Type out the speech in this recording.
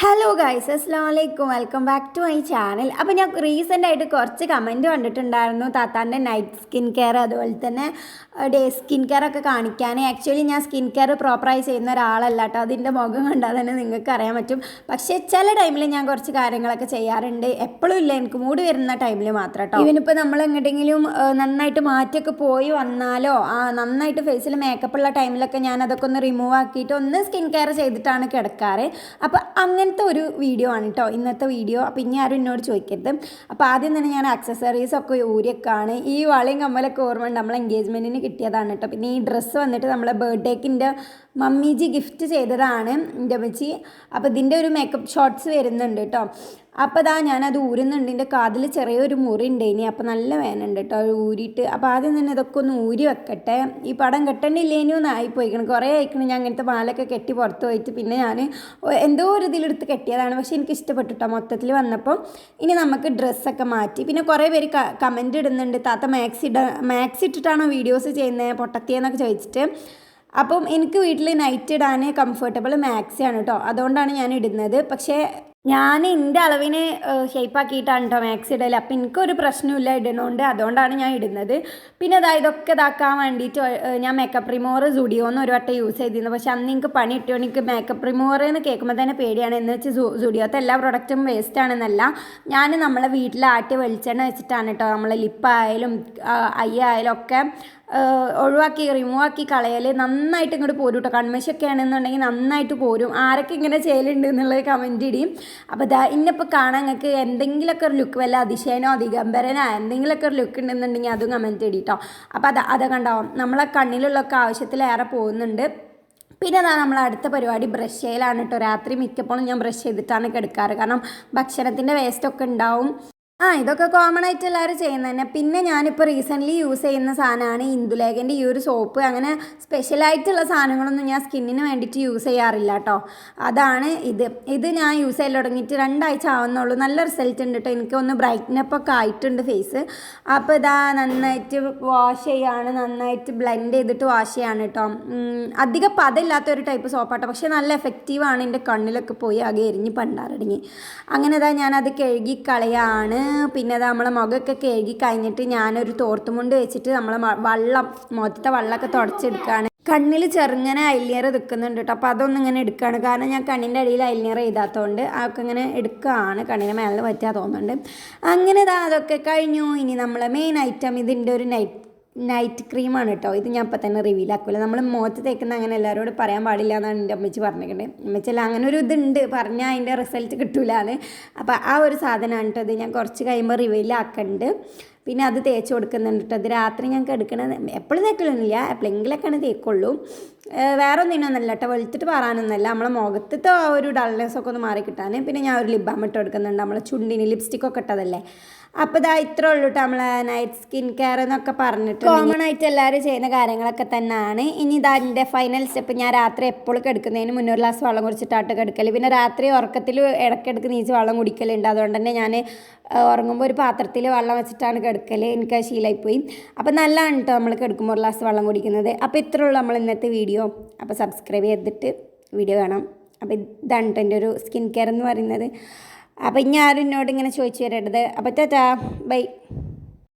Hello guys അസ്സാം വലൈക്കും welcome back to my channel അപ്പോൾ ഞാൻ റീസെന്റ് ആയിട്ട് കുറച്ച് കമന്റ് കണ്ടിട്ടുണ്ടായിരുന്നു. താത്താന്റെ നൈറ്റ് സ്കിൻ കെയർ അതുപോലെ തന്നെ ഡേ സ്കിൻ കെയർ ഒക്കെ കാണിക്കാൻ ആക്ച്വലി ഞാൻ സ്കിൻ കെയർ പ്രോപ്പറായി ചെയ്യുന്ന ഒരാളല്ല കേട്ടോ. അതിന്റെ മുഖം കണ്ടാൽ തന്നെ നിങ്ങൾക്ക് അറിയാൻ പറ്റും. പക്ഷേ ചില ടൈമിൽ ഞാൻ കുറച്ച് കാര്യങ്ങളൊക്കെ ചെയ്യാറുണ്ട്. എപ്പോഴും ഇല്ല എനിക്ക് മൂഡ് വരുന്ന ടൈമിൽ മാത്രം കേട്ടോ. ഇവനിപ്പോൾ നമ്മൾ എങ്ങോട്ടെങ്കിലും നന്നായിട്ട് മാറ്റിയൊക്കെ പോയി വന്നാലോ ആ നന്നായിട്ട് ഫേസിൽ മേക്കപ്പ് ഉള്ള ടൈമിലൊക്കെ ഞാൻ അതൊക്കെ ഒന്ന് റിമൂവ് ആക്കിയിട്ട് ഒന്ന് സ്കിൻ കെയർ ചെയ്തിട്ടാണ് കിടക്കാറ്. അപ്പോൾ അങ്ങനത്തെ ഒരു വീഡിയോ ആണ് കേട്ടോ ഇന്നത്തെ വീഡിയോ അപ്പോൾ ഇനി ആരും എന്നോട് ചോദിക്കരുത്. അപ്പോൾ ആദ്യം തന്നെ ഞാൻ ആക്സസറീസ് ഒക്കെ ഊരിയൊക്കെയാണ്. ഈ വളയും കമ്മലൊക്കെ ഓർമ്മ നമ്മൾ എൻഗേജ്മെന്റിന് കിട്ടിയതാണ് കേട്ടോ പിന്നെ ഈ ഡ്രസ്സ് വന്നിട്ട് നമ്മളെ ബർത്ത്ഡേക്കിന്റെ മമ്മിജി ഗിഫ്റ്റ് ചെയ്തതാണ് എന്റെ അമ്മച്ചി. അപ്പോൾ ഇതിന്റെ ഒരു മേക്കപ്പ് ഷോട്ട്സ് വരുന്നുണ്ട് കേട്ടോ അപ്പോൾ അതാ ഞാനത് ഊരുന്നുണ്ട്. എന്റെ കാതിൽ ചെറിയൊരു മുറി ഉണ്ട് ഇനി അപ്പോൾ നല്ല വേനുണ്ട് കേട്ടോ ഊരിയിട്ട് അപ്പോൾ ആദ്യം തന്നെ ഇതൊക്കെ ഒന്ന് ഊരി വെക്കട്ടെ. ഈ പടം കെട്ടണ്ടില്ലേനും ഒന്ന് ആയിപ്പോയിക്കണം. കുറേ ആയിക്കണം ഞാൻ അങ്ങനത്തെ പാലൊക്കെ കെട്ടി പുറത്ത് പോയിട്ട് പിന്നെ ഞാൻ എന്തോ ഒരു ഇതിലെടുത്ത് കെട്ടിയതാണ്. പക്ഷേ എനിക്ക് ഇഷ്ടപ്പെട്ടു കേട്ടോ മൊത്തത്തിൽ വന്നപ്പോൾ ഇനി നമുക്ക് ഡ്രസ്സൊക്കെ മാറ്റി. പിന്നെ കുറേ പേര് കമന്റ് ഇടുന്നുണ്ട്. താത്ത മാക്സ് ഇട മാക്സ് ഇട്ടിട്ടാണോ വീഡിയോസ് ചെയ്യുന്നത് പൊട്ടത്തിയെന്നൊക്കെ ചോദിച്ചിട്ട്. അപ്പം എനിക്ക് വീട്ടിൽ നൈറ്റ് ഇടാൻ കംഫർട്ടബിൾ മാക്സി ആണ് കേട്ടോ അതുകൊണ്ടാണ് ഞാൻ ഇടുന്നത്. പക്ഷേ ഞാൻ എന്റെ അളവിന് ഷേപ്പാക്കിയിട്ടാണ് കേട്ടോ മാക്സി ഇടൽ അപ്പം എനിക്കൊരു പ്രശ്നമില്ല ഇടണോണ്ട് അതുകൊണ്ടാണ് ഞാൻ ഇടുന്നത്. പിന്നെ അതാ ഇതൊക്കെ ഇതാക്കാൻ വേണ്ടിയിട്ട് ഞാൻ മേക്കപ്പ് റിമൂവർ സുഡിയോന്ന് ഒരു വട്ടം യൂസ് ചെയ്തിരുന്നു. പക്ഷെ അന്ന് എനിക്ക് പണി ഇട്ടോ എനിക്ക് മേക്കപ്പ് റിമൂവർ എന്ന് കേൾക്കുമ്പോൾ തന്നെ പേടിയാണ്. എന്ന് വെച്ച് സുഡിയോത്തെ എല്ലാ പ്രൊഡക്റ്റും വേസ്റ്റ് ആണെന്നല്ല. ഞാൻ നമ്മളെ വീട്ടിലാട്ടി വെളിച്ചെണ്ണ വെച്ചിട്ടാണ് കേട്ടോ നമ്മളെ ലിപ്പായാലും ഐ ആയാലും ഒക്കെ ഒഴിവാക്കി റിമൂവ് ആക്കി കളയൽ നന്നായിട്ട് ഇങ്ങോട്ട് പോരും കേട്ടോ കൺമശൊക്കെ ആണെന്നുണ്ടെങ്കിൽ നന്നായിട്ട് പോരും. ആരൊക്കെ ഇങ്ങനെ ചെയ്യലുണ്ട് എന്നുള്ളത് കമന്റ് ഇടിയും അപ്പോൾ ഇതാ ഇന്നിപ്പോൾ കാണാൻ നിങ്ങൾക്ക് എന്തെങ്കിലുമൊക്കെ ഒരു ലുക്ക് വല്ല അതിശയനോ ദിഗംബരനോ എന്തെങ്കിലുമൊക്കെ ഒരു ലുക്ക് ഉണ്ടെന്നുണ്ടെങ്കിൽ അതും കമന്റ് ഇടിയിട്ടോ അപ്പോൾ അത് അതൊക്കെ ഉണ്ടാവും നമ്മളെ കണ്ണിലുള്ളൊക്കെ ആവശ്യത്തിലേറെ പോകുന്നുണ്ട്. പിന്നെ അതാണ് നമ്മൾ അടുത്ത പരിപാടി ബ്രഷ് ചെയ്യലാണ് കേട്ടോ രാത്രി മിക്കപ്പോഴും ഞാൻ ബ്രഷ് ചെയ്തിട്ടാണ് കിടക്കാറ്. കാരണം ഭക്ഷണത്തിന്റെ വേസ്റ്റൊക്കെ ഉണ്ടാവും. ആ ഇതൊക്കെ കോമൺ ആയിട്ട് എല്ലാവരും ചെയ്യുന്നത് തന്നെ. പിന്നെ ഞാനിപ്പോൾ റീസെന്റ്ലി യൂസ് ചെയ്യുന്ന സാധനമാണ് ഇന്ദുലേഖന്റെ ഈ ഒരു സോപ്പ് അങ്ങനെ സ്പെഷ്യലായിട്ടുള്ള സാധനങ്ങളൊന്നും ഞാൻ സ്കിന്നിന് വേണ്ടിയിട്ട് യൂസ് ചെയ്യാറില്ല കേട്ടോ അതാണ് ഇത്. ഇത് ഞാൻ യൂസ് ചെയ്യാൻ തുടങ്ങിയിട്ട് രണ്ടാഴ്ച ആവുന്നുള്ളൂ. നല്ല റിസൾട്ട് ഉണ്ട് കേട്ടോ ബ്രൈറ്റ്നപ്പ് ഒക്കെ ആയിട്ടുണ്ട് ഫേസ് അപ്പോൾ ഇതാ നന്നായിട്ട് വാഷ് ചെയ്യാണ്. നന്നായിട്ട് ബ്ലെൻഡ് ചെയ്തിട്ട് വാഷ് ചെയ്യാണ് കേട്ടോ അധികം പതയില്ലാത്ത ഒരു ടൈപ്പ് സോപ്പാട്ടോ പക്ഷേ നല്ല എഫക്റ്റീവാണ് എന്റെ കണ്ണിലൊക്കെ പോയി ആകെ എരിഞ്ഞ് പണ്ടാറടങ്ങി. അങ്ങനെ ഇതാ ഞാനത് കഴുകി കളയാണ്. പിന്നെ അത് നമ്മളെ മുഖമൊക്കെ കേകി കഴിഞ്ഞിട്ട് ഞാനൊരു തോർത്തുമുണ്ട് വെച്ചിട്ട് നമ്മളെ വള്ളം മുഖത്തെ വള്ളമൊക്കെ തുടച്ചെടുക്കുകയാണ് കണ്ണിൽ ചെറുങ്ങനെ ഐലിയർ നിൽക്കുന്നുണ്ട് കേട്ടോ അപ്പോൾ അതൊന്നും ഇങ്ങനെ എടുക്കുകയാണ് കാരണം ഞാൻ കണ്ണിന്റെ അടിയിൽ ഐലിയർ ചെയ്താത്തതുകൊണ്ട് അതൊക്കെ ഇങ്ങനെ എടുക്കുകയാണ് കണ്ണിന് മേലെ പറ്റുക തോന്നുന്നുണ്ട്. അങ്ങനെ അതൊക്കെ കഴിഞ്ഞു. ഇനി നമ്മളെ മെയിൻ ഐറ്റം ഇതിന്റെ ഒരു നൈറ്റ് നൈറ്റ് ക്രീമാണ് കേട്ടോ ഇത് ഞാൻ ഇപ്പം തന്നെ റിവീൽ ആക്കില്ല നമ്മൾ മുഖത്ത് തേക്കുന്ന അങ്ങനെ എല്ലാവരോടും പറയാൻ പാടില്ല എന്നാണ് എന്റെ അമ്മച്ചി പറഞ്ഞിട്ടുണ്ട് അമ്മച്ചല്ല അങ്ങനെ ഒരു ഇതുണ്ട്. പറഞ്ഞാൽ അതിന്റെ റിസൾട്ട് കിട്ടൂലാണ് അപ്പോൾ ആ ഒരു സാധനമാണ് കേട്ടോ ഇത്. ഞാൻ കുറച്ച് കഴിയുമ്പോൾ റിവീൽ ആക്കുന്നുണ്ട് പിന്നെ അത് തേച്ച് കൊടുക്കുന്നുണ്ട് കേട്ടോ അത് രാത്രി ഞാൻ എടുക്കണത് എപ്പോഴും തേക്കലൊന്നുമില്ല. എപ്പോഴെങ്കിലൊക്കെയാണ് തേക്കുള്ളൂ. വേറെ ഒന്നിനൊന്നല്ല കേട്ടോ വെളുത്തിട്ട് പറയാനൊന്നുമല്ല നമ്മളെ മുഖത്തത്തെ ആ ഒരു ഡൾനെസ് ഒക്കെ ഒന്ന് മാറി കിട്ടാൻ പിന്നെ ഞാൻ ഒരു ലിബാം ഇട്ട് കൊടുക്കുന്നുണ്ട്. നമ്മളെ ചുണ്ടിന് ലിപ്സ്റ്റിക്കൊക്കെ ഇട്ടതല്ലേ. അപ്പോൾ ഇതാ ഇത്രേ ഉള്ളൂ കേട്ടോ നമ്മളെ നൈറ്റ് സ്കിൻ കെയർ എന്നൊക്കെ പറഞ്ഞിട്ട് കോമൺ ആയിട്ട് എല്ലാവരും ചെയ്യുന്ന കാര്യങ്ങളൊക്കെ തന്നെയാണ് ഇനി ഇതാ എന്റെ ഫൈനൽ സ്റ്റെപ്പ് ഞാൻ രാത്രി എപ്പോഴും കിടക്കുന്നതിന് മുന്നേ ഒരു ഗ്ലാസ് വെള്ളം കുടിച്ചിട്ടാട്ട് കിടക്കൽ പിന്നെ രാത്രി ഉറക്കത്തിൽ ഇടയ്ക്കിടയ്ക്ക് നീച്ച് വെള്ളം കുടിക്കലുണ്ട്. അതുകൊണ്ട് തന്നെ ഞാൻ ഉറങ്ങുമ്പോൾ ഒരു പാത്രത്തിൽ വെള്ളം വെച്ചിട്ടാണ് കിടക്കൽ എനിക്ക് ശീലമായിപ്പോയി അപ്പോൾ നല്ലതാണ് കേട്ടോ നമ്മൾ കിടക്കുമ്പോൾ ഒരു ഗ്ലാസ് വെള്ളം കുടിക്കുന്നത്. അപ്പോൾ ഇത്ര ഉള്ളൂ നമ്മൾ ഇന്നത്തെ വീഡിയോ അപ്പോൾ സബ്സ്ക്രൈബ് ചെയ്തിട്ട് വീഡിയോ കാണാം. അപ്പോൾ ഇതാണ് എന്റെ ഒരു സ്കിൻ കെയർ എന്ന് പറയുന്നത്. അപ്പോൾ ഇനി ആരും എന്നോട് ഇങ്ങനെ ചോദിച്ചു വരരുത്. അപ്പോൾ ടാറ്റാ ബൈ.